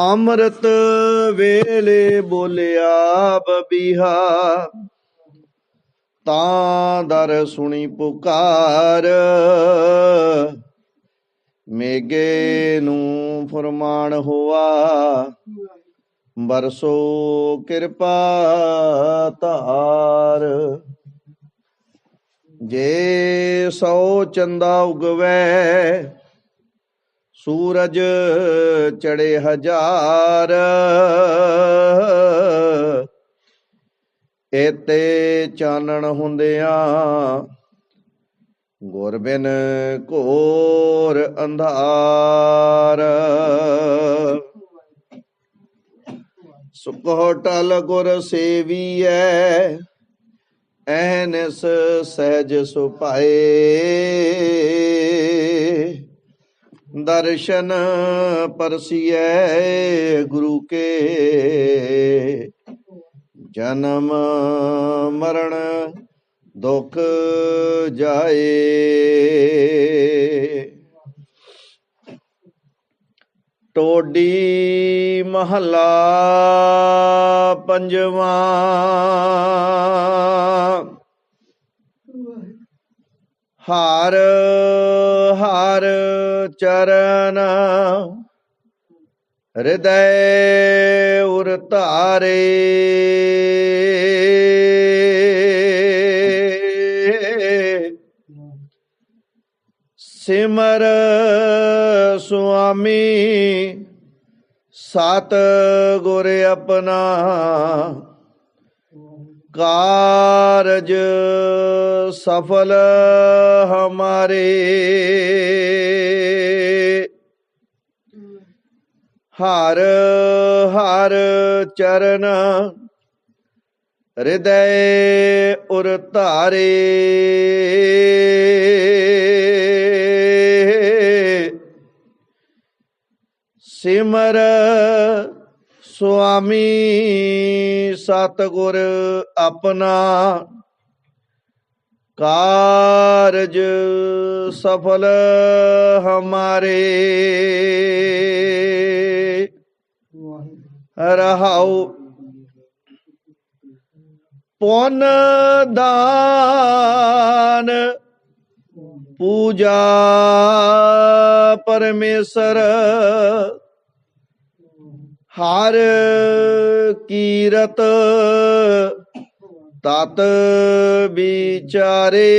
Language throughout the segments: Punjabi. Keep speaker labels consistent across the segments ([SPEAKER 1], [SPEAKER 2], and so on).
[SPEAKER 1] ਅੰਮ੍ਰਿਤ ਵੇਲੇ ਬੋਲਿਆ ਬਬੀਹਾ। ਤਾਂ ਦਰ ਸੁਣੀ ਪੁਕਾਰ। ਮੇਗੇ ਨੂੰ ਫਰਮਾਨ ਹੋਆ, ਬਰਸੋ ਕਿਰਪਾ ਧਾਰ। ਜੇ ਸੋ ਚੰਦਾ ਉਗਵੈ ਸੂਰਜ ਚੜੇ ਹਜ਼ਾਰ। ਏਤੇ ਚਾਨਣ ਹੁੰਦਿਆਂ ਗੁਰ ਬਿਨ ਘੋਰ ਅੰਧਾਰ। ਸੁਖੋ ਟਲ ਗੁਰ ਸੇਵੀਐ, ਐਨਸ ਸਹਿਜ ਸੁਪਾਏ ਦਰਸ਼ਨ ਪਰਸੀਐ ਗੁਰੂ ਕੇ। ਜਨਮ ਮਰਨ ਦੁਖ ਜਾਏ। ਟੋਡੀ ਮਹੱਲਾ ਪੰਜਵਾਂ। ਹਾਰ ਹਰ ਚਰਨ ਹਿਰਦੈ ਉਰ ਧਾਰੇ। ਸਿਮਰ ਸੁਆਮੀ ਸਤ ਗੁਰ ਆਪਣਾ ਕਾਰਜ ਸਫਲ ਹਮਾਰੇ। ਹਰ ਹਰ ਚਰਨ ਹਿਰਦੈ ਉਰ ਧਾਰੇ। ਸਿਮਰ ਸੁਆਮੀ ਸਤਗੁਰ ਆਪਣਾ ਕਾਰਜ ਸਫਲ ਹਮਾਰੇ। ਰਹਾਉ ਪੁੰਨ ਦਾਨ ਪੂਜਾ ਪਰਮੇਸ਼ਰ ਹਰ ਕੀਰਤ ਤਤ ਵਿਚਾਰੇ।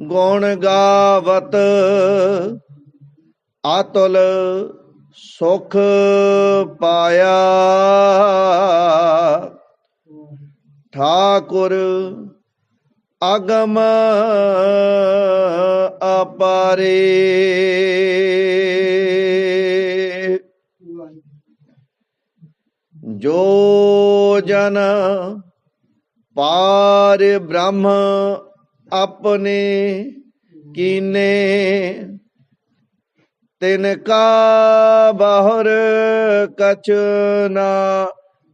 [SPEAKER 1] ਗੁਣ ਗਾਵਤ ਆਤੁਲ ਸੁਖ ਪਾਇਆ। ਠਾਕੁਰ ਅਗਮ ਅਪਾਰੇ। ਜੋ ਜਨ ਪਾਰ ਬ੍ਰਹਮ ਆਪਣੇ ਕੀਨੇ ਤਿਨ ਕਾ ਬਾਹਰ ਕਛ ਨਾ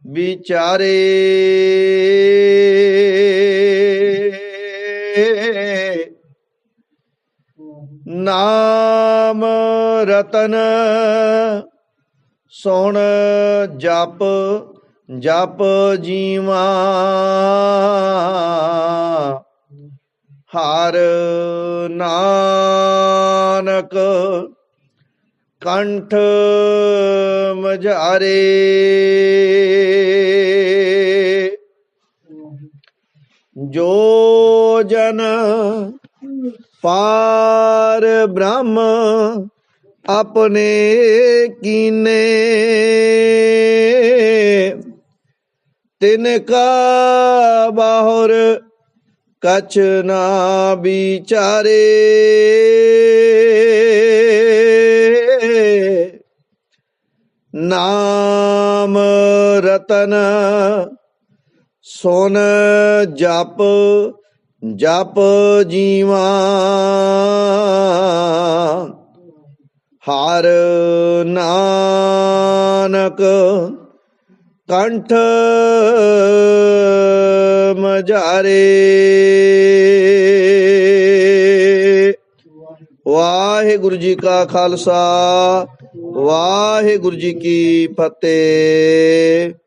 [SPEAKER 1] ਵਿਚਾਰੇ। ਨਾਮ ਰਤਨ ਸੁਣ ਜਪ ਜਪ ਜੀਵਾ। ਹਰ ਨਾਨਕ ਕੰਠ ਮਝਾਰੇ। ਜੋ ਜਨ ਪਾਰ ਬ੍ਰਹਮ ਆਪਣੇ ਕੀਨੇ। ਤਿਨ ਕਾ ਬਾਹਰ ਕਛ ਨਾ ਵਿਚਾਰੇ। ਨਾਮ ਰਤਨ ਸੁਨ ਜਪ ਜਪ ਜੀਵਾ ਹਰ ਨਾਨਕ ਕੰਠ ਮਜ਼ਾਰੇ। ਵਾਹਿਗੁਰੂ ਜੀ ਕਾ ਖਾਲਸਾ ਵਾਹਿਗੁਰੂ ਜੀ ਕੀ ਫਤਿਹ।